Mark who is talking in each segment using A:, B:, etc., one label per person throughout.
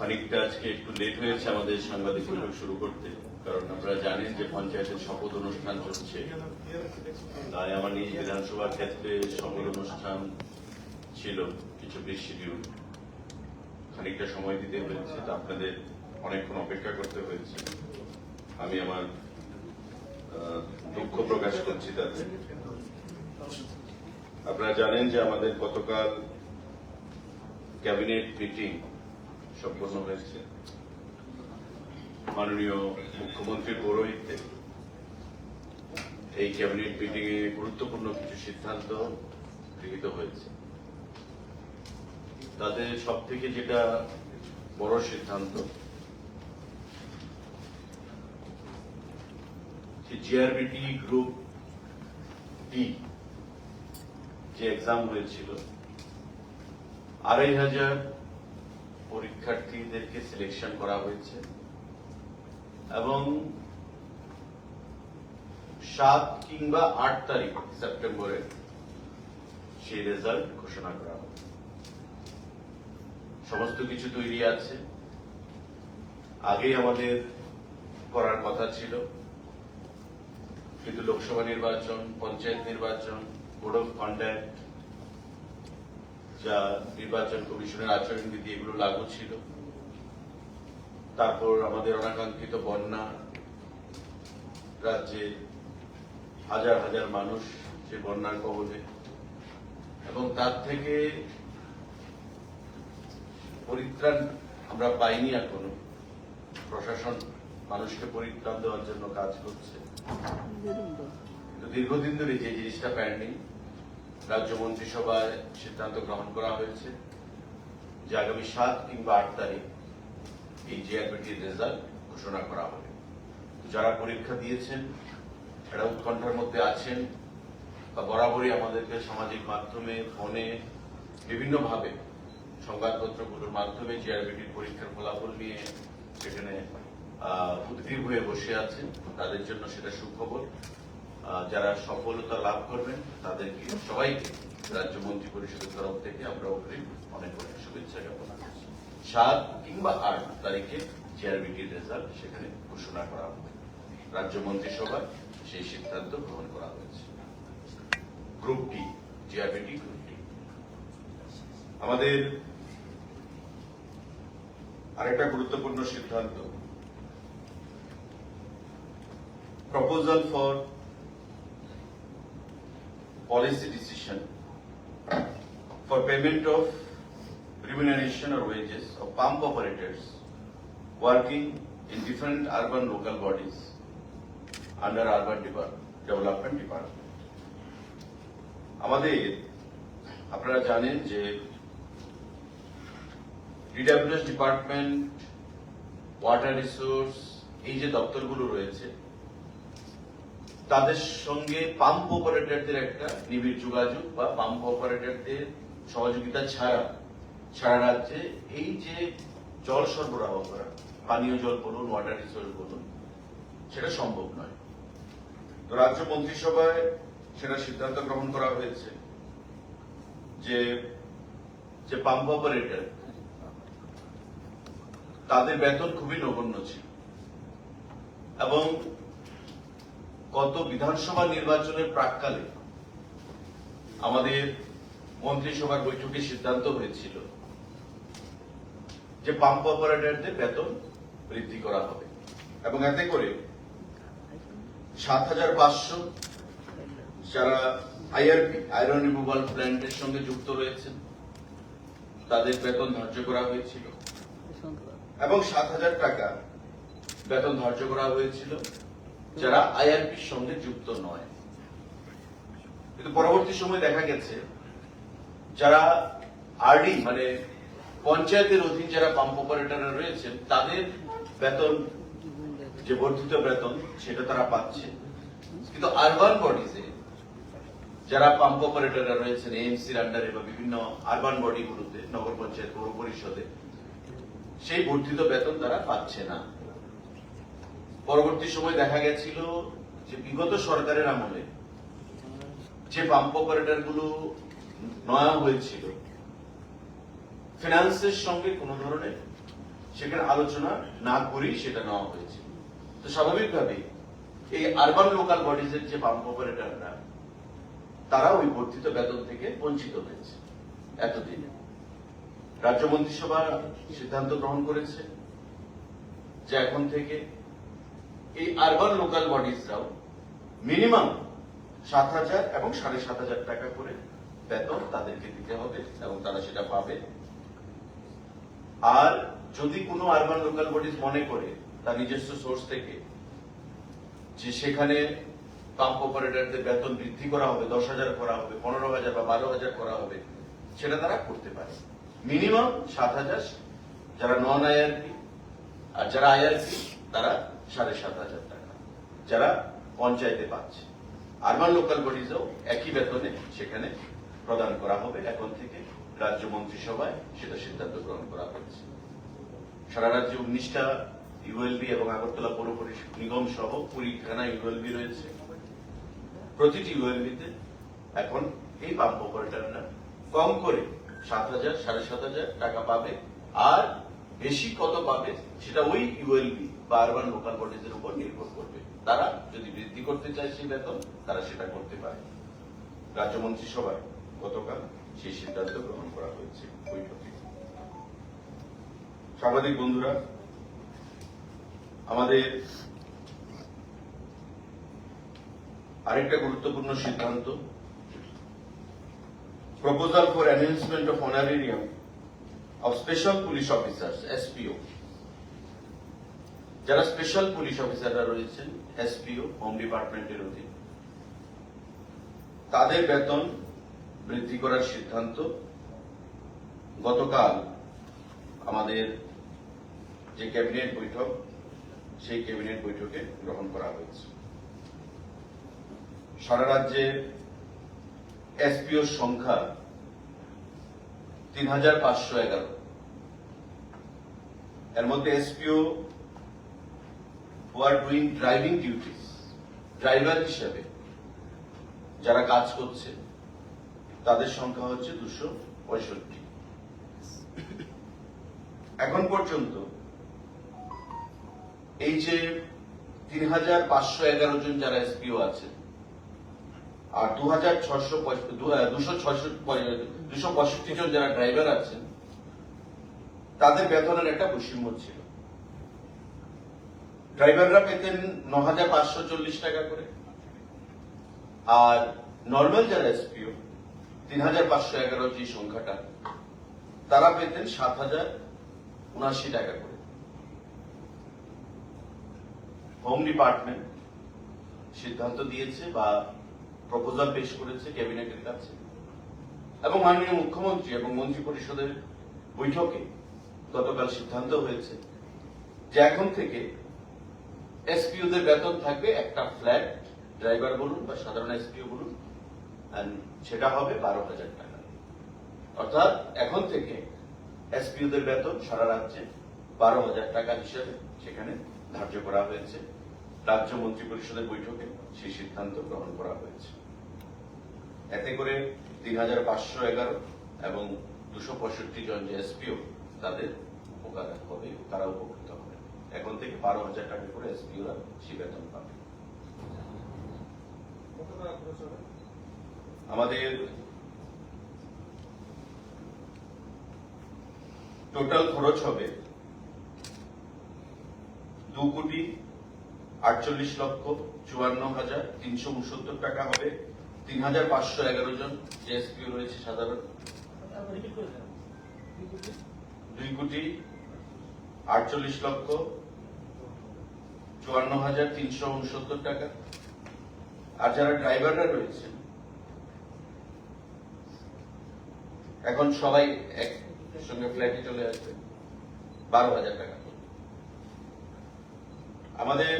A: খানিকটা আজকে একটু লেট হয়েছে আমাদের সাংবাদিক বৈঠক শুরু করতে, কারণ আপনারা জানেন যে পঞ্চায়েতের শপথ অনুষ্ঠান চলছে। তাই আমার নিজ বিধানসভার ক্ষেত্রে সকল অনুষ্ঠান ছিল, কিছু শিডিউল খানিকটা সময় দিতে হয়েছে, তা আপনাদের অনেকক্ষণ অপেক্ষা করতে হয়েছে। আমি আমার দুঃখ প্রকাশ করছি তাতে। আপনারা জানেন যে আমাদের গতকাল ক্যাবিনেট মিটিং সম্পন্ন হয়েছে। মাননীয় মুখ্যমন্ত্রীর পৌরোহিত্যে এই ক্যাবিনেট মিটিং এ গুরুত্বপূর্ণ কিছু সিদ্ধান্ত গৃহীত হয়েছে। তাতে সব থেকে যেটা বড় সিদ্ধান্ত জিআরবিটি গ্রুপ ডি যে এক্সাম হয়েছিল, আড়াই হাজার পরীক্ষার্থীদেরকে সিলেকশন করা হয়েছে। এবং সাত কিংবা আট তারিখ সেপ্টেম্বরে সেই রেজাল্ট ঘোষণা করা হবে। সমস্ত কিছু তৈরি আছে। আগেই আমাদের করার কথা ছিল। কিন্তু লোকসভা নির্বাচন, পঞ্চায়েত নির্বাচন বোর্ড অফ কন্ডাক্ট যা নির্বাচন কমিশনের আচরণবিধি এগুলো লাগু ছিল। তারপর আমাদের অনাকাঙ্ক্ষিত বন্যা, রাজ্যে হাজার হাজার মানুষ যে বন্যার কবলে। এবং তার থেকে পরিত্রাণ আমরা পাইনি এখনও। প্রশাসন মানুষকে পরিত্রাণ দেওয়ার জন্য কাজ করছে। দীর্ঘদিন ধরে যে জিনিসটা পেন্ডিং রাজ্য মন্ত্রিসভায় সিদ্ধান্ত গ্রহণ করা হয়েছে যে আগামী সাত কিংবা আট তারিখ এই জিআরপিটির রেজাল্ট ঘোষণা করা হবে। যারা পরীক্ষা দিয়েছেন এরা উৎকণ্ঠার মধ্যে আছেন বা বরাবরই আমাদেরকে সামাজিক মাধ্যমে, ফোনে, বিভিন্নভাবে সংবাদপত্রগুলোর মাধ্যমে জিআরবিটির পরীক্ষার ফলাফল নিয়ে সেখানে উদ্গ্রীব হয়ে বসে আছেন। তাদের জন্য সেটা সুখবর। যারা সফলতা লাভ করবেন, তাদেরকে, সবাইকে রাজ্য মন্ত্রী পরিষদের তরফ থেকে আমরা অগ্রিম অনেক অনেক শুভেচ্ছা জ্ঞাপন সাত কিংবা আট তারিখে জিআরবিটির রেজাল্ট সেখানে ঘোষণা করা হবে। রাজ্য মন্ত্রিসভায় সেই সিদ্ধান্ত গ্রহণ করা হয়েছে। গ্রুপ টি জিআরবিটি গ্রুপ টি আমাদের আরেকটা গুরুত্বপূর্ণ সিদ্ধান্ত। Proposal for policy decision for payment of remuneration or wages of pump operators working in different urban local bodies under urban development department. আমাদের আপনারা জানেন যে ডিডাব্লিউএস ডিপার্টমেন্ট ওয়াটার রিসোর্স এই যে দপ্তরগুলো রয়েছে তাদের সঙ্গে পাম্প অপারেটরদের একটা নিবিড় যোগাযোগ বা পাম্প অপারেটরদের সহযোগিতা ছাড়া সারা রাজ্যে এই যে জল সরবরাহ করা, পানীয় জল বলুন ওয়াটার রিসোর্স বলুন, সেটা সম্ভব নয়। তো রাজ্য মন্ত্রিসভায় সেটা সিদ্ধান্ত গ্রহণ করা হয়েছে যে যে পাম্প অপারেটর তাদের বেতন খুবই নগণ্য ছিল এবং গত বিধানসভা নির্বাচনের প্রাককালে আমাদের মন্ত্রিসভার বৈঠকে সিদ্ধান্ত হয়েছিল যে পাম্প অপারেটরদের বেতন বৃদ্ধি করা হবে এবং এতে করে সাত হাজার পাঁচশো যারা আইআরপি আয়রন রিমুভাল প্ল্যান্টের সঙ্গে যুক্ত রয়েছেন, তাদের বেতন ধার্য করা হয়েছিল। এবং সাত হাজার টাকা বেতন ধার্য করা হয়েছিল। যারা আইআরপির সঙ্গে যুক্ত নয়। কিন্তু পরবর্তী সময় দেখা গেছে, যারা আরডি মানে পঞ্চায়েতের অধীন যারা পাম্প অপারেটররা রয়েছেন, তাদের বেতন, যে বর্ধিত বেতন, সেটা তারা পাচ্ছে। কিন্তু আরবান বডিজে যারা পাম্প অপারেটররা রয়েছেন এএমসির আন্ডারে বা বিভিন্ন আরবান বডিগুলোতে নগর পঞ্চায়েত, পৌর পরিষদে, সেই বর্ধিত বেতন তারা পাচ্ছে না। পরবর্তী সময় দেখা গেছিল যে বিগত সরকারের আমলে যে পাম্প অপারেটরগুলো নয়া হয়েছিল ফিনান্সের সঙ্গে কোনো ধরনের সেখানে আলোচনা না করেই সেটা নেওয়া হয়েছে তো স্বাভাবিকভাবে এই আরবান লোকাল বডিজের যে পাম্প অপারেটররা তারা ওই বর্ধিত বেতন থেকে বঞ্চিত হয়েছে এতদিনে। রাজ্য মন্ত্রিসভা সিদ্ধান্ত গ্রহণ করেছে যে এখন থেকে এই আরবান লোকাল বডিজরাও মিনিমাম সাত হাজার এবং সাড়ে সাত হাজার টাকা করে বেতন তাদেরকে দিতে হবে এবং তারা সেটা পাবে। আর যদি কোনো আরবান লোকাল বডিজ মনে করে তার নিজস্ব সোর্স থেকে যে সেখানে পাম্প অপারেটরদের বেতন বৃদ্ধি করা হবে, দশ হাজার করা হবে, পনেরো হাজার বা বারো হাজার করা হবে, সেটা তারা করতে পারে। মিনিমাম সাত হাজার যারা নন আইআরপি আর যারা আইআরপি তারা সাড়ে সাত হাজার টাকা, যারা পঞ্চায়েতে পাচ্ছে। আরবান লোকাল বডিজও একই বেতনে সেখানে প্রদান করা হবে। এখন থেকে রাজ্য মন্ত্রিসভায় সেটা সিদ্ধান্ত গ্রহণ করা হয়েছে। সারা রাজ্যে উনিশটা ইউএলবি এবং আগরতলা পৌর পরিষদ নিগম সহ কুড়িখানা ইউএলবি রয়েছে। প্রতিটি ইউএলবিতে এখন এই পাম্প অপারেটররা কম করে সাত হাজার, সাড়ে সাত হাজার টাকা পাবে। আর বেশি কত পাবে, সেটা ওই ইউএলবি বা আরবান লোকাল বডিজের উপর নির্ভর করবে। তারা যদি বৃদ্ধি করতে চায় সেই বেতন, তারা সেটা করতে পারে। রাজ্য মন্ত্রিসভায় গতকাল সেই সিদ্ধান্ত গ্রহণ করা হয়েছে বৈঠকে সাংবাদিক বন্ধুরা, আমাদের আরেকটা গুরুত্বপূর্ণ সিদ্ধান্ত proposal for enhancement of honorarium of special police officers SPO যারা স্পেশাল পুলিশ অফিসাররা রয়েছেন এসপিও হোম ডিপার্টমেন্টের অধীন। তাদের বেতন বৃদ্ধি করার সিদ্ধান্ত গতকাল আমাদের যে ক্যাবিনেট বৈঠক, সেই ক্যাবিনেট বৈঠকে গ্রহণ করা হয়েছে। সারা রাজ্যে এসপিওর সংখ্যা তিন হাজার পাঁচশো এগারো। এর মধ্যে SPO who are doing driving duties driver হিসেবে যারা কাজ করছে, তাদের সংখ্যা হচ্ছে দুশো পঁয়ষট্টি। এখন পর্যন্ত এই যে তিন হাজার পাঁচশো এগারো জন যারা এসপিও আছে, আর দু হাজার ছশো দুশো দুশো পঁয়ষট্টি জন যারা ড্রাইভার আছেন, তাদের বেতনের একটা বৈষম্য ছিল। ড্রাইভাররা পেতেন ন পাঁচশো চল্লিশ টাকা করে, আর নর্মাল যারা এসপিও তিন হাজার পাঁচশো এগারো যে সংখ্যাটা, তারা পেতেন সাত হাজার উনাশি টাকা করে। হোম ডিপার্টমেন্ট সিদ্ধান্ত দিয়েছে বা প্রপোজাল পেশ করেছে ক্যাবিনেটের কাছে। এবং মাননীয় মুখ্যমন্ত্রী এবং মন্ত্রী পরিষদের বৈঠকে গতকাল সিদ্ধান্ত হয়েছে যে এখন থেকে এসপিওদের বেতন থাকবে একটা ফ্ল্যাট, ড্রাইভার বলুন বা সাধারণ এসপিও বলুন সেটা হবে বারো হাজার টাকা। অর্থাৎ এখন থেকে এসপিওদের বেতন সারা রাজ্যে বারো হাজার টাকা হিসেবে সেখানে ধার্য করা হয়েছে। রাজ্য মন্ত্রী পরিষদের বৈঠকে সেই সিদ্ধান্ত গ্রহণ করা হয়েছে। এতে করে তিন হাজার পাঁচশো এগারো এবং দুশো পঁয়ষট্টি জন যে এসপিও, তাদের উপকার হবে, তারা উপকৃত হবে। এখন থেকে বারো হাজার টাকা করে এসপিওরা সে বেতন পাবে। আমাদের টোটাল খরচ হবে দু কোটি আটচল্লিশ লক্ষ চুয়ান্ন হাজার তিনশো উনসত্তর টাকা হবে। তিন হাজার পাঁচশো এগারো জন যে রয়েছে সাধারণ। দুই কোটি আটচল্লিশ লক্ষ চুয়ান্ন হাজার তিনশো উনসত্তর টাকা। আর যারা ড্রাইভাররা রয়েছেন, এখন সবাই এক সঙ্গে ফ্ল্যাটে চলে আসবে, বারো হাজার টাকা। আমাদের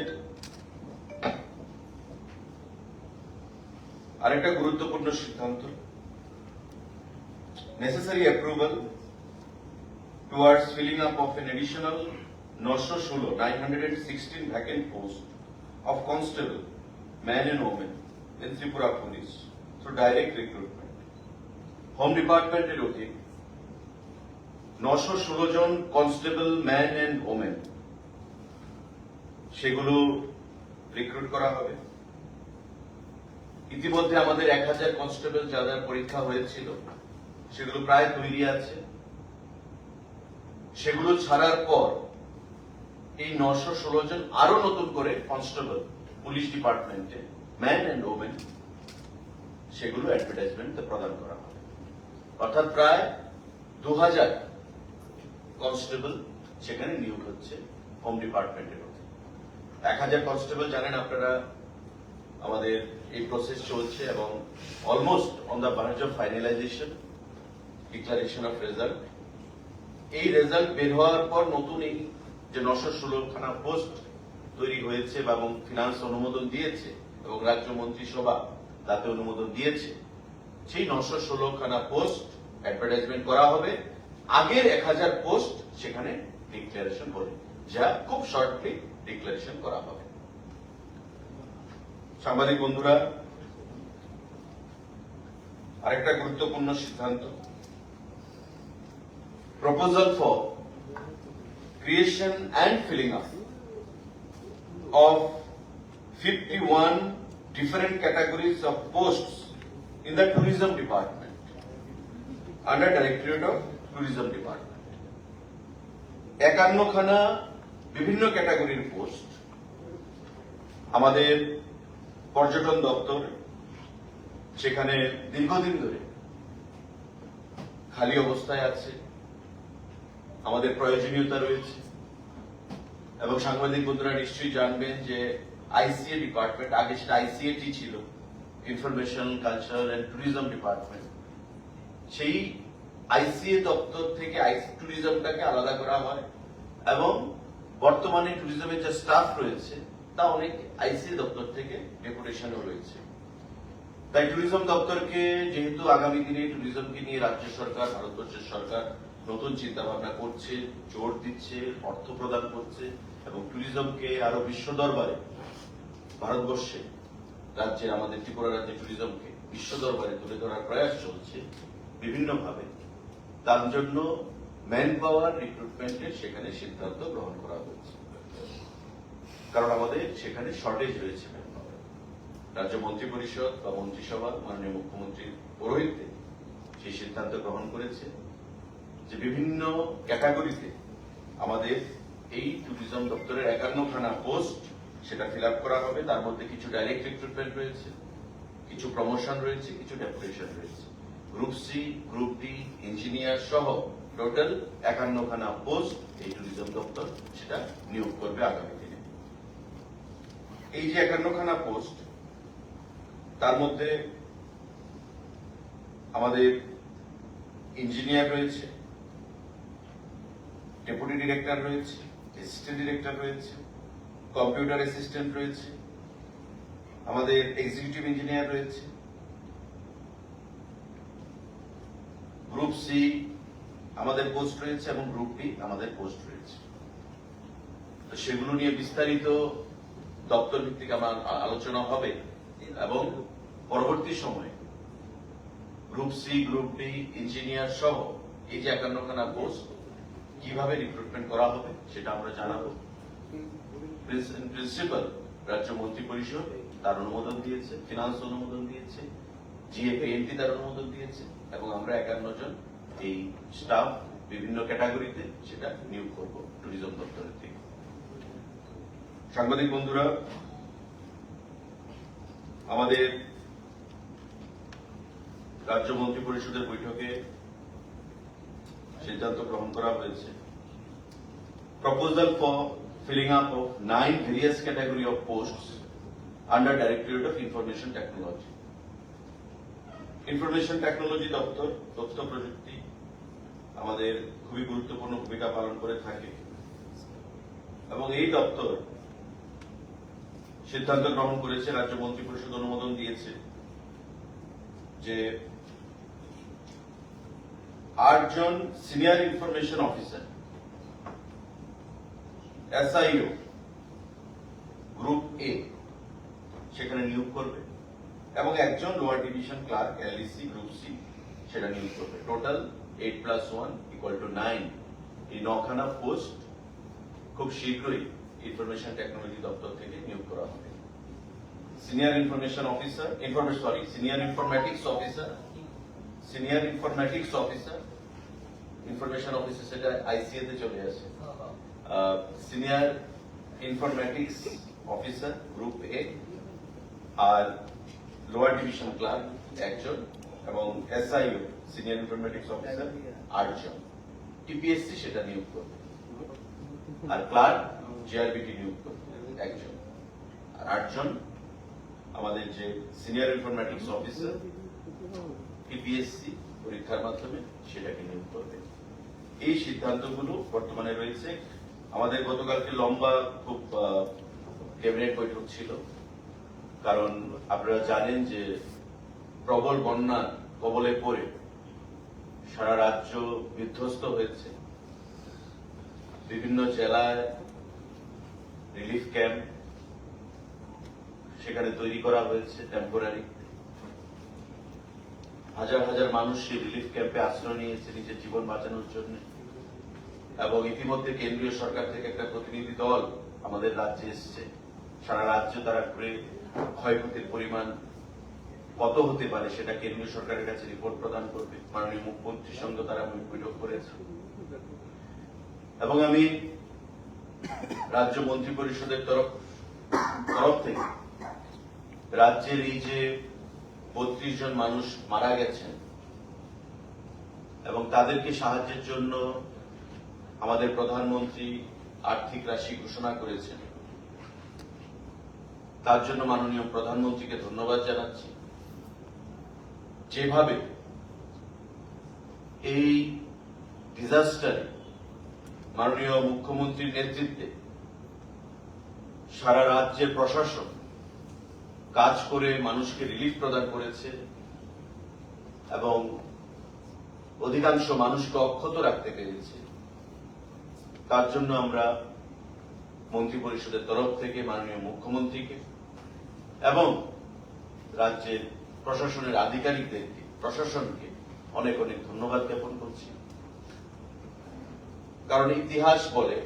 A: আরেকটা গুরুত্বপূর্ণ সিদ্ধান্ত necessary approval towards filling up of an additional নশো ষোলো nine hundred and sixteen vacant post of constable man and women in Tripura police through direct recruitment home ডিপার্টমেন্টের অধীন নশো ষোলো জন কনস্টেবল ম্যান এন্ড ওমেন সেগুলো রিক্রুট করা হবে। ইতিমধ্যে আমাদের এক হাজার কনস্টেবল যাদের পরীক্ষা হয়েছিল, সেগুলো প্রায় তৈরি আছে। সেগুলো ছাড়ার পর এই নশো ষোলো জন আরও নতুন করে কনস্টেবল, পুলিশ ডিপার্টমেন্টে, ম্যান অ্যান্ড ওমেন, সেগুলো অ্যাডভার্টাইজমেন্ট প্রদান করা হবে অর্থাৎ প্রায় দু হাজার কনস্টেবল সেখানে নিয়োগ হচ্ছে হোম ডিপার্টমেন্টের মধ্যে। এক হাজার কনস্টেবল জানেন আপনারা আমাদের এই প্রসেস চলছে এবং almost on the verge of finalization declaration of result এই রেজাল্ট বের হওয়ার পর নতুন এই যে নশো ষোলো খানা পোস্ট তৈরি হয়েছে এবং ফিনান্স অনুমোদন দিয়েছে এবং রাজ্য মন্ত্রিসভা তাতে অনুমোদন দিয়েছে, সেই নশো ষোলো খানা পোস্ট অ্যাডভার্টাইজমেন্ট করা হবে। আগের এক হাজার পোস্ট সেখানে ডিক্লারেশন হবে যা খুব শর্টলি ডিক্লারেশন করা হবে। সাংবাদিক বন্ধুরা আরেকটা গুরুত্বপূর্ণ সিদ্ধান্ত proposal for creation and filling up of 51 different categories of posts in the tourism department under directorate of tourism department একান্নখানা বিভিন্ন ক্যাটাগরির পোস্ট আমাদের পর্যটন দপ্তর, সেখানে দীর্ঘদিন ধরে খালি অবস্থায় আছে। আমাদের প্রয়োজনীয়তা রয়েছে। এবং সাংবাদিক বন্ধুরা নিশ্চয়ই জানবেন যে আইসিএ ডিপার্টমেন্ট, আগে সেটা আইসিএটি ছিল, information culture and tourism department, সেই আইসিএ দপ্তর থেকে আইসি ট্যুরিজমটাকে আলাদা করা হয়। এবং বর্তমানে ট্যুরিজমের যে স্টাফ রয়েছে তা অনেক আইসিএ দপ্তর থেকে ডেপুটেশনও রয়েছে। তাই ট্যুরিজম দপ্তরকে যেহেতু আগামী দিনে ট্যুরিজমকে নিয়ে রাজ্য সরকার, ভারতবর্ষের সরকার নতুন চিন্তা ভাবনা করছে, জোর দিচ্ছে, অর্থ প্রদান করছে এবং ট্যুরিজমকে আরও বিশ্ব দরবারে, ভারতবর্ষে, রাজ্যে, আমাদের ত্রিপুরা রাজ্যে ট্যুরিজমকে বিশ্ব দরবারে তুলে ধরার প্রয়াস চলছে বিভিন্নভাবে। তার জন্য ম্যান পাওয়ার রিক্রুটমেন্টের সেখানে সিদ্ধান্ত গ্রহণ করা হয়েছে। কারণ আমাদের সেখানে শর্টেজ রয়েছে রাজ্য মন্ত্রী পরিষদ বা মন্ত্রিসভা, মাননীয় মুখ্যমন্ত্রীর পৌরোহিত্যে সেই সিদ্ধান্ত গ্রহণ করেছে যে বিভিন্ন ক্যাটাগরিতে আমাদের এই ট্যুরিজম দপ্তরের একান্নখানা পোস্ট সেটা ফিল করা হবে। তার মধ্যে কিছু ডাইরেক্ট রিক্রুটমেন্ট রয়েছে, কিছু প্রমোশন রয়েছে, কিছু ডেপুটেশন রয়েছে। Group C group D engineer সহ টোটাল একান্নখানা পোস্ট এই ট্যুরিজম দপ্তর সেটা নিয়োগ করবে আগামী এই যে একান্নখানা পোস্ট তার মধ্যে আমাদের ইঞ্জিনিয়ার রয়েছে ডেপুটি ডিরেক্টর রয়েছে অ্যাসিস্ট্যান্ট ডিরেক্টর রয়েছে কম্পিউটার অ্যাসিস্ট্যান্ট রয়েছে, আমাদের এক্সিকিউটিভ ইঞ্জিনিয়ার রয়েছে গ্রুপ সি আমাদের পোস্ট রয়েছে এবং গ্রুপ ডি আমাদের পোস্ট রয়েছে। তো সেগুলো নিয়ে বিস্তারিত দপ্তর ভিত্তিক আমার আলোচনা হবে এবং পরবর্তী সময়ে group C, group D, engineer সহ এই যে একান্নখানা পোস্ট কীভাবে রিক্রুটমেন্ট করা হবে সেটা আমরা জানাব। প্রিন্সিপাল রাজ্য মন্ত্রী পরিষদ তার অনুমোদন দিয়েছে ফিনান্স অনুমোদন দিয়েছে জিএপিএনটি তার অনুমোদন দিয়েছে, এবং আমরা একান্ন জন এই স্টাফ বিভিন্ন ক্যাটাগরিতে সেটা নিয়োগ করব ট্যুরিজম দপ্তরের থেকে। সাংবাদিক বন্ধুরা, আমাদের রাজ্য মন্ত্রী পরিষদের বৈঠকে সিদ্ধান্ত গ্রহণ করা হয়েছে proposal for filling up of nine various category of posts under Directorate of Information Technology. Information technology দপ্তর তথ্য প্রযুক্তি আমাদের খুবই গুরুত্বপূর্ণ ভূমিকা পালন করে থাকে এবং এই দপ্তর সিদ্ধান্ত গ্রহণ করেছে, রাজ্য মন্ত্রী পরিষদ অনুমোদন দিয়েছে যে আটজন senior information officer, SIO, group A সেখানে নিয়োগ করবে এবং একজন lower division clerk LEC group C সেটা নিয়োগ করবে। Total eight plus one equal to nine এই নখানা পোস্ট খুব শীঘ্রই ইনফরমেশন টেকনোলজি দপ্তর থেকে নিয়োগ করা হবে। Senior information officer information sorry senior informatics officer senior informatics officer information officer সেটা আইসিএ তে চলে আসে। Senior informatics officer group A R lower division clerk একজন এবং এসআইও সিনিয়র ইনফরমেটিক্স অফিসার আটজন। টিপিএসসি সেটা নিয়োগ করবে। আর ক্লার্ক জিআরবিটি নিয়োগ করবে একজন। আর আটজন আমাদের যে সিনিয়র ইনফরমেটিক্স অফিসার টিপিএসসি পরীক্ষার মাধ্যমে সেটাকে নিয়োগ করবে। এই সিদ্ধান্তগুলো বর্তমানে রয়েছে। আমাদের গতকালকে লম্বা খুব ক্যাবিনেট বৈঠক ছিল। কারণ আপনারা জানেন যে প্রবল বন্যা কবলে পড়ে সারা রাজ্য বিধ্বস্ত হয়েছে। বিভিন্ন জেলায় রিলিফ ক্যাম্প সেখানে তৈরি করা হয়েছে টেম্পোরারি হাজার হাজার মানুষ সেই রিলিফ ক্যাম্পে আশ্রয় নিয়েছে নিজের জীবন বাঁচানোর জন্য। এবং ইতিমধ্যে কেন্দ্রীয় সরকার থেকে একটা প্রতিনিধি দল আমাদের রাজ্যে এসছে। সারা রাজ্য তারা ঘুরে ক্ষয়ক্ষতির পরিমাণ কত হতে পারে সেটা কেন্দ্রীয় সরকারের কাছে রিপোর্ট প্রদান করবে। মাননীয় মুখ্যমন্ত্রীর সঙ্গে তারা বৈঠক করেছে। এবং আমি রাজ্য মন্ত্রী পরিষদের তরফ তরফ থেকে রাজ্যের এই যে বত্রিশ জন মানুষ মারা গেছেন এবং তাদেরকে সাহায্যের জন্য আমাদের প্রধানমন্ত্রী আর্থিক রাশি ঘোষণা করেছেন, তার জন্য মাননীয় প্রধানমন্ত্রীকে ধন্যবাদ জানাচ্ছি। যেভাবে এই ডিজাস্টারে মাননীয় মুখ্যমন্ত্রীর নেতৃত্বে সারা রাজ্যের প্রশাসন কাজ করে মানুষকে রিলিফ প্রদান করেছে এবং অধিকাংশ মানুষকে অক্ষত রাখতে পেরেছে। তার জন্য আমরা মন্ত্রী পরিষদের তরফ থেকে মাননীয় মুখ্যমন্ত্রীকে এবং রাজ্যের প্রশাসনের আধিকারিকদেরকে, প্রশাসনকে অনেক অনেক ধন্যবাদ জ্ঞাপন করছি। কারণ ইতিহাস বলে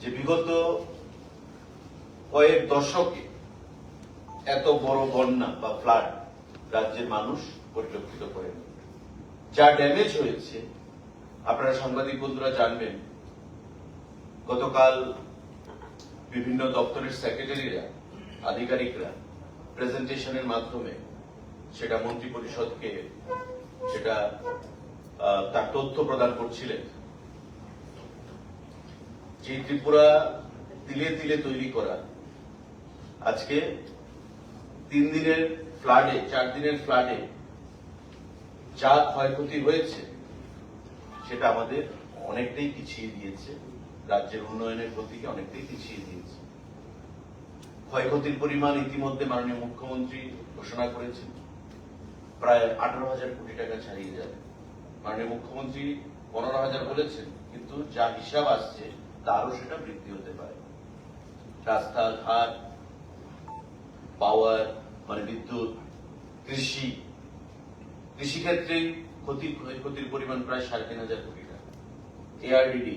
A: যে বিগত কয়েক দশকে এত বড় বন্যা বা ফ্লাড রাজ্যের মানুষ পরিলক্ষিত করেনি। যা ড্যামেজ হয়েছে, আপনারা সাংবাদিক বন্ধুরা জানবেন, গতকাল বিভিন্ন দপ্তরের সেক্রেটারিরা আধিকারিকরা প্রেজেন্টেশনের মাধ্যমে সেটা মন্ত্রী পরিষদকে সেটা তার তথ্য প্রদান করছিলেন। যে ত্রিপুরা তিলে তিলে তৈরি করা। আজকে তিন দিনের ফ্লাডে, চার দিনের ফ্লাডে যা ক্ষয়ক্ষতি হয়েছে, সেটা আমাদের অনেকটাই পিছিয়ে দিয়েছে। রাজ্যের উন্নয়নের গতিকে অনেকটাই পিছিয়ে দিয়েছে। ক্ষয়ক্ষতির পরিমাণ ইতিমধ্যে মাননীয় মুখ্যমন্ত্রী ঘোষণা করেছেন। প্রায় আঠারো হাজার কোটি টাকা ছাড়িয়ে যাবে। মাননীয় মুখ্যমন্ত্রী পনেরো হাজার বলেছেন, কিন্তু যা হিসাব আসছে তারও সেটা বৃদ্ধি হতে পারে। রাস্তাঘাট পাওয়ার মানে বিদ্যুৎ, কৃষি, কৃষিক্ষেত্রে ক্ষতি, ক্ষতির পরিমাণ প্রায় সাড়ে তিন হাজার কোটি টাকা। এআরডিডি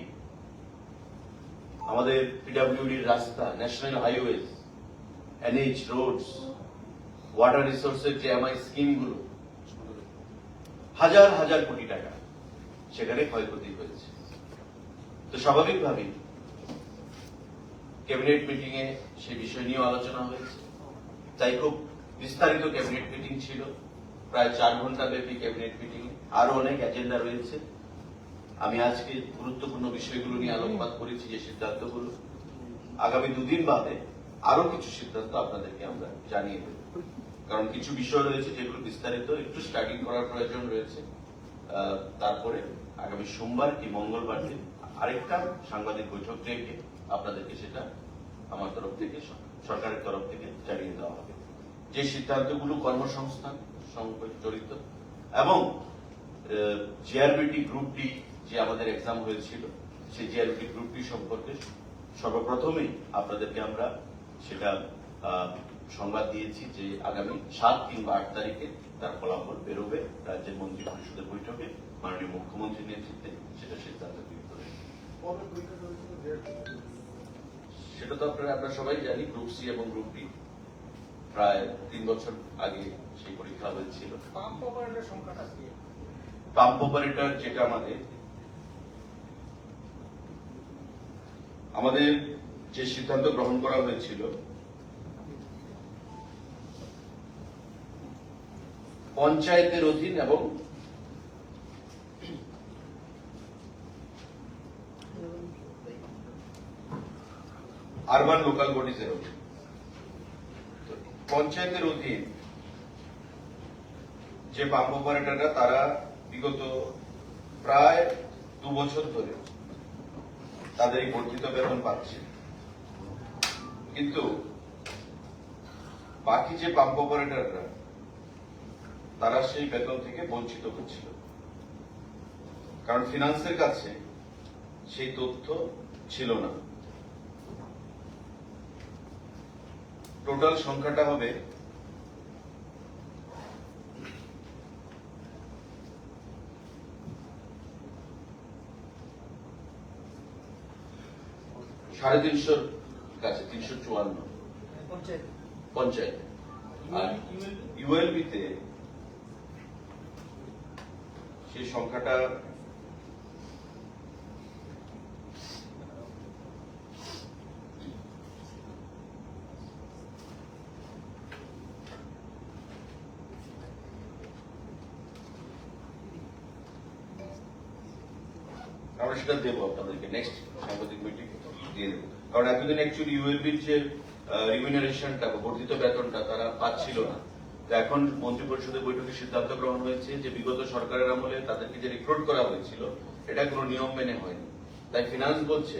A: আমাদের পিডাব্লিউডির রাস্তা national highways NH roads water রিসোর্সের যে এমআই স্কিমগুলো হাজার হাজার কোটি টাকা সেখানে ক্ষয়ক্ষতি হয়েছে। তো স্বাভাবিকভাবেই ক্যাবিনেট মিটিং এ সে বিষয় নিয়ে আলোচনা হয়েছে। তাই খুব বিস্তারিত ক্যাবিনেট মিটিং ছিল। প্রায় চার ঘণ্টা ব্যাপী ক্যাবিনেট মিটিং আরও অনেক এজেন্ডা রয়েছে। আমি আজকে গুরুত্বপূর্ণ বিষয়গুলো নিয়ে আলোকপাত করেছি যে সিদ্ধান্তগুলো। আগামী দুদিন বাদে আরও কিছু সিদ্ধান্ত আপনাদেরকে আমরা জানিয়ে দেব। কারণ কিছু বিষয় রয়েছে যেগুলো বিস্তারিত, একটু স্টাডি করার প্রয়োজন রয়েছে। তারপরে আগামী সোমবার কি মঙ্গলবার দিন আরেকটা সাংবাদিক বৈঠক রেখে আপনাদেরকে সেটা আমার তরফ থেকে, সরকারের তরফ থেকে জানিয়ে দেওয়া হবে। যে সিদ্ধান্তগুলো কর্মসংস্থান জড়িত এবং জিআরবিটি গ্রুপটি যে আমাদের এক্সাম হয়েছিল, সেই জিআরবিটি গ্রুপটি সম্পর্কে সর্বপ্রথমেই আপনাদেরকে আমরা সেটা সংবাদ দিয়েছি যে আগামী সাত কিংবা আট তারিখে তার ফলাফল বেরোবে রাজ্যের মন্ত্রী পরিষদের বৈঠকে, মাননীয় মুখ্যমন্ত্রীর নেতৃত্বে সেটা সিদ্ধান্ত গৃহীত হয়েছে
B: কবে পরীক্ষা করেছিল ডেট
A: সেটা তো আপনারা আমরা সবাই জানি গ্রুপ সি এবং গ্রুপ বি প্রায় তিন বছর আগে সেই পরীক্ষা হয়েছিল।
B: পাম্প সংখ্যাটা কি?
A: পাম্প অপারেটর যেটা আমাদের আমাদের যে সিদ্ধান্ত গ্রহণ করা হয়েছিল পঞ্চায়েতের অধীন এবং আরবান লোকাল বডিজের অধীন পঞ্চায়েতের অধীন যে পাম্প অপারেটররা তারা বিগত প্রায় দু বছর ধরে তাদের এই বর্ধিত বেতন পাচ্ছে। কিন্তু বাকি যে পাম্প অপারেটররা তারা সেই বেতন থেকে বঞ্চিত হচ্ছিল। কারণ ফিনান্সের কাছে সেই তথ্য ছিল না। টোটাল সংখ্যাটা হবে সাড়ে তিনশোর কাছে তিনশো চুয়ান্ন।
B: পঞ্চায়েত।
A: আর ইউএলবিতে সেই সংখ্যাটা সেটা দেবো আপনাদেরকে নেক্সট সাংবাদিক মিটিং দিয়ে দেবো। কারণ এতদিন অ্যাকচুয়ালি ইউএলবির যে রিমিনারেশনটা বা বর্ধিত বেতনটা তারা পাচ্ছিল না। এখন মন্ত্রী পরিষদের বৈঠকে সিদ্ধান্ত গ্রহণ হয়েছে যে বিগত সরকারের আমলে তাদেরকে যে রিক্রুট করা হয়েছিল, এটা কোনো নিয়ম মেনে হয়নি। তাই ফিনান্স বলছে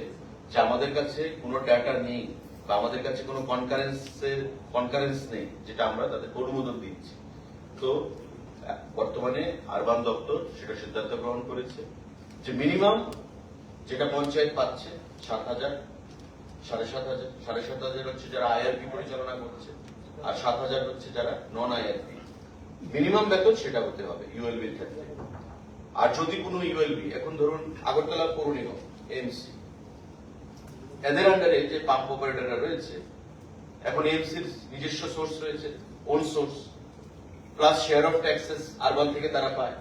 A: যে আমাদের কাছে কোনো ডাটা নেই বা আমাদের কাছে কোনো কনকারেন্সের কনকারেন্স নেই, যেটা আমরা তাদেরকে অনুমোদন দিচ্ছি। তো বর্তমানে আরবান দপ্তর সেটা সিদ্ধান্ত গ্রহণ করেছে। যে মিনিমাম যেটা পঞ্চায়েত পাচ্ছে, সাত হাজার, সাড়ে সাত হাজার, সাড়ে সাত হাজার হচ্ছে যারা আইআরপি পরিচালনা করছে, আর সাত হাজার হচ্ছে যারা নন আইআরপি মিনিমাম বেতন সেটা হতে হবে ইউএলবির ক্ষেত্রে। আর যদি কোনো ইউএলবি এখন ধরুন আগরতলা পৌর এমসি এদের আন্ডারে যে পাম্প অপারেটররা রয়েছে, এখন এমসির নিজস্ব সোর্স রয়েছে own source plus share of taxes urban থেকে তারা পায়।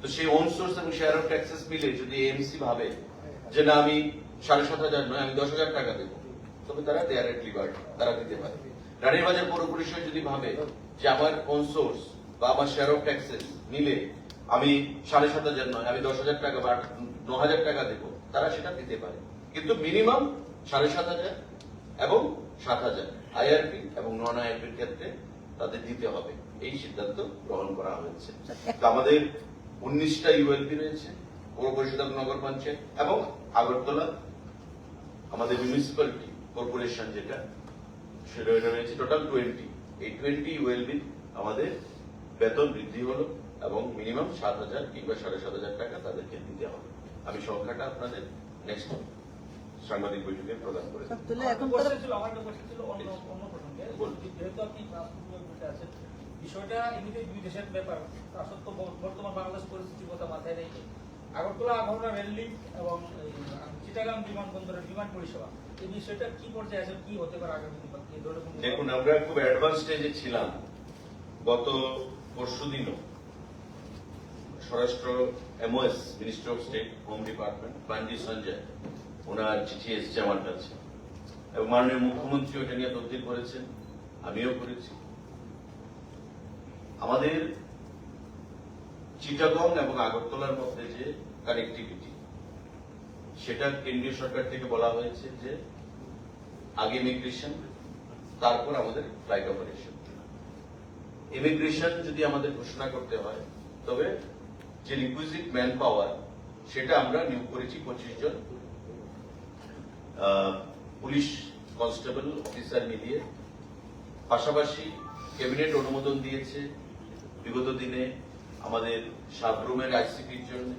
A: তো সেই ওন সোর্স এবং শেয়ার অফ ট্যাক্সেস মিলে যদি এমসি ভাবে যে না আমি সাড়ে সাত হাজার নয়, আমি দশ হাজার টাকা দেবো। তবে তারা দেয়ার এট তারা দিতে পারে। রানীর বাজার পৌর পরিষদ যদি ভাবে যে আমার ওন সোর্স বা আমার শেয়ার অফ ট্যাক্সেস মিলে আমি সাড়ে সাত হাজার নয়, আমি দশ হাজার টাকা বা ন হাজার টাকা দেবো, তারা সেটা দিতে পারে। কিন্তু মিনিমাম সাড়ে সাত হাজার এবং সাত হাজার আইআরপি এবং নন আইআরপির ক্ষেত্রে তাদের দিতে হবে। এই সিদ্ধান্ত গ্রহণ করা হয়েছে। আমাদের উনিশটা ইউএলপি রয়েছে। পৌর পরিষদ নগর পঞ্চায়েত এবং আগরতলা আমাদের মিউনিসিপ্যালিটি কর্পোরেশন যেটা সেটা রয়েছে টোটাল টোয়েন্টি এই টোয়েন্টি ইউএলবি আমাদের বেতন বৃদ্ধি হলো এবং মিনিমাম সাত হাজার কিংবা সাড়ে সাত হাজার টাকা তাদেরকে দিতে হবে। আমি সংখ্যাটা আপনাদের নেক্সট সাংবাদিক বৈঠকে প্রদান করে
B: বিষয়টা এমনিতেই দুই দেশের ব্যাপার। তা সত্ত্বেও বর্তমান বাংলাদেশ পরিস্থিতির কথা মাথায় রেখে আগরতলা আখাউড়া রেল এবং চিটাগাং বিমানবন্দরের বিমান পরিষেবা। এই বিষয়টা কি পর্যায়ে আছে, কি হতে পারে আগামী
A: দেখুন, আমরা খুব অ্যাডভান্স স্টেজে ছিলাম গত পরশু দিনও। স্বরাষ্ট্র MOS minister of state home department Bandi Sanjay, ওনার চিঠি এসছে আমার কাছে। এবং মাননীয় মুখ্যমন্ত্রী ওটা নিয়ে তদবির করেছেন, আমিও করেছি। আমাদের চিটাগং এবং আগরতলার মধ্যে যে কানেক্টিভিটি সেটা কেন্দ্রীয় সরকার থেকে বলা হয়েছে যে আগে ইমিগ্রেশন তারপর আমাদের ফ্লাইট অপারেশন ইমিগ্রেশন যদি আমাদের ঘোষণা করতে হয়, তবে যে রিকুইজিট ম্যান পাওয়ার সেটা আমরা নিয়োগ করেছি পঁচিশ জন পুলিশ কনস্টেবল অফিসার মিলিয়ে। পাশাপাশি ক্যাবিনেট অনুমোদন দিয়েছে। বিগত দিনে আমাদের সাবরুমের আইসিপির জন্য,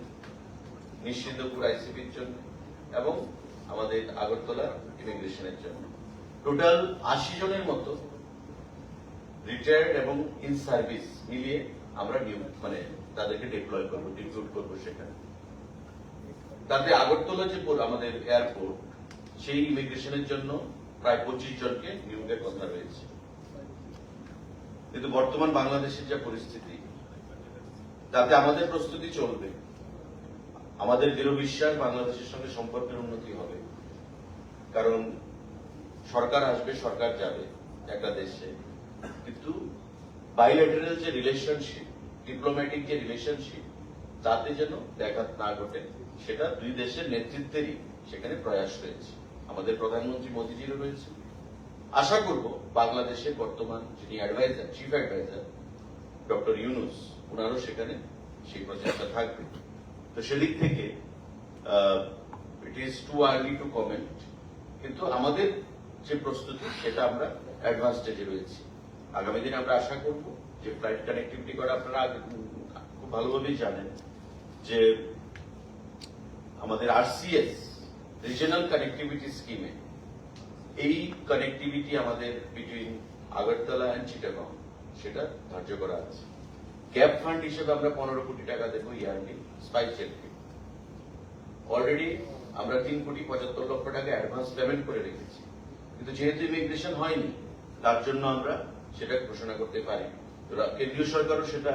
A: নিশ্চিন্দপুর আইসিপির জন্য, এবং আমাদের আগরতলা ইমিগ্রেশনের জন্য। টোটাল আশি জনের মতো রিটায়ার্ড এবং ইন সার্ভিস মিলিয়ে আমরা নিয়োগ মানে তাদেরকে ডিপ্লয় করব ডিপ্লুট করব সেখানে। তাতে আগরতলা যে আমাদের এয়ারপোর্ট সেই ইমিগ্রেশনের জন্য প্রায় পঁচিশ জনকে নিয়োগের কথা রয়েছে। কিন্তু বর্তমান বাংলাদেশের যা পরিস্থিতি তাতে আমাদের প্রস্তুতি চলবে। আমাদের দৃঢ় বিশ্বাস বাংলাদেশের সঙ্গে সম্পর্কের উন্নতি হবে। কারণ সরকার আসবে, সরকার যাবে একটা দেশে। কিন্তু বাইলেটারাল যে রিলেশনশিপ ডিপ্লোম্যাটিক যে রিলেশনশিপ তাতে যেন ব্যাঘাত না ঘটে, সেটা দুই দেশের নেতৃত্বেরই সেখানে প্রয়াস রয়েছে। আমাদের প্রধানমন্ত্রী মোদীজিরও রয়েছে। আশা করব বাংলাদেশের বর্তমান যিনি adviser chief adviser doctor Yunus ওনারও সেখানে সেই প্রচেষ্টা থাকবে। তো সেদিক থেকে it is too early to comment কিন্তু আমাদের যে প্রস্তুতি, সেটা আমরা অ্যাডভান্স স্টেজে রয়েছি। আগামী দিনে আমরা আশা করব যে ফ্লাইট কানেক্টিভিটি করা আপনারা খুব ভালোভাবেই জানেন যে আমাদের আরসিএস রিজিনাল কানেক্টিভিটি স্কিমে এই কানেক্টিভিটি আমাদের বিটুইন আগরতলা অ্যান্ড চিটাগং সেটা ধার্য করা আছে। ক্যাব ফান্ড হিসেবে আমরা পনেরো কোটি টাকা দেবো ইয়ারলি, স্পাইস জেটকে। অলরেডি আমরা তিন কোটি পঁচাত্তর লক্ষ টাকা অ্যাডভান্স পেমেন্ট করে রেখেছি। কিন্তু যেহেতু ইমিগ্রেশন হয়নি, তার জন্য আমরা সেটা ঘোষণা করতে পারি কেন্দ্রীয় সরকারও সেটা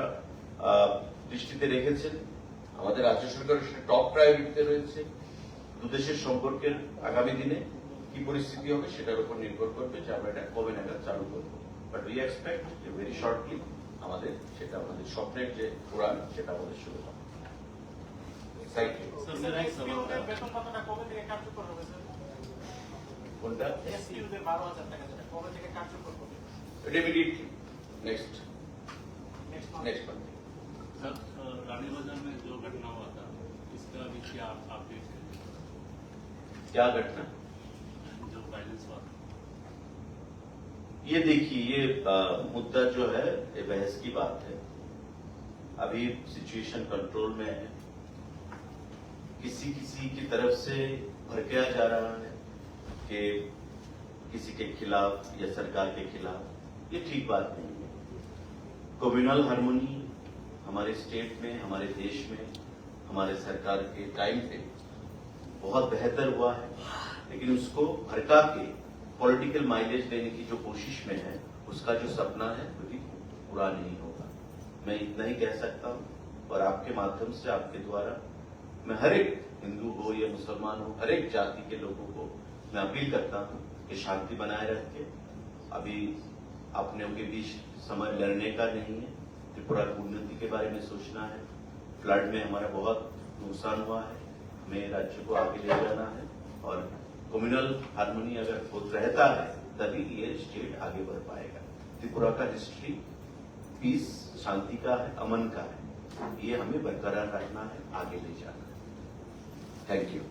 A: দৃষ্টিতে রেখেছেন। আমাদের রাজ্য সরকারও সেটা টপ প্রায়োরিটিতে রয়েছে। দুদেশের সম্পর্কের আগামী দিনে কি পরিস্থিতি হবে সেটার উপর নির্ভর করবে যে আমরা এটা কবে নাগাদ চালু করব। বাট উই এক্সপেক্ট যে ভেরি শর্টলি আমাদের সেটা আমাদের স্বপ্নের যে উড়ান সেটা আমাদের শুরু হবে থ্যাংক ইউ
C: স্যার মেরা এক সওয়াল था
D: বেতন ভাতাটা কবে থেকে কার্যকর হবে স্যার
A: কোনটা
D: এসপিউদের বারো হাজার টাকা যেটা কবে থেকে কার্যকর হবে
A: immediately next
D: next month
A: next month
C: sir uh, Rani Bazar में जो घटना हुआ था इसका अभी क्या अपडेट है
A: क्या घटना
C: जो वायलेंस हुआ था
A: ये देखिए, ये मुद्दा जो है, ये बहस की बात है। अभी सिचुएशन कंट्रोल में है। किसी किसी की तरफ़ से भड़काया जा रहा है कि किसी के खिलाफ या सरकार के खिलाफ। ये ठीक बात नहीं है। कम्युनल हारमोनी हमारे स्टेट में, हमारे देश में, हमारे सरकार के टाइम पे बहुत बेहतर हुआ है। लेकिन उसको भड़का के पॉलिटिकल माइलेज देने की जो कोशिश में है, उसका जो सपना है, वो भी पूरा नहीं होगा। मैं इतना ही कह सकता हूँ, और आपके माध्यम से, आपके द्वारा, मैं हर एक हिंदू हो या मुसलमान हो, हर एक जाति के लोगों को मैं अपील करता हूँ कि शांति बनाए रख के, अभी अपने के बीच समय लड़ने का नहीं है, त्रिपुरा की उन्नति के बारे में सोचना है। फ्लड में हमारा बहुत नुकसान हुआ है, हमें राज्य को आगे ले जाना है, और कम्युनल हारमोनी अगर होत रहता है, तभी ये स्टेट आगे बढ़ पाएगा। त्रिपुरा का हिस्ट्री पीस शांति का है, अमन का है। ये हमें बरकरार रखना है, आगे ले जाना है। Thank you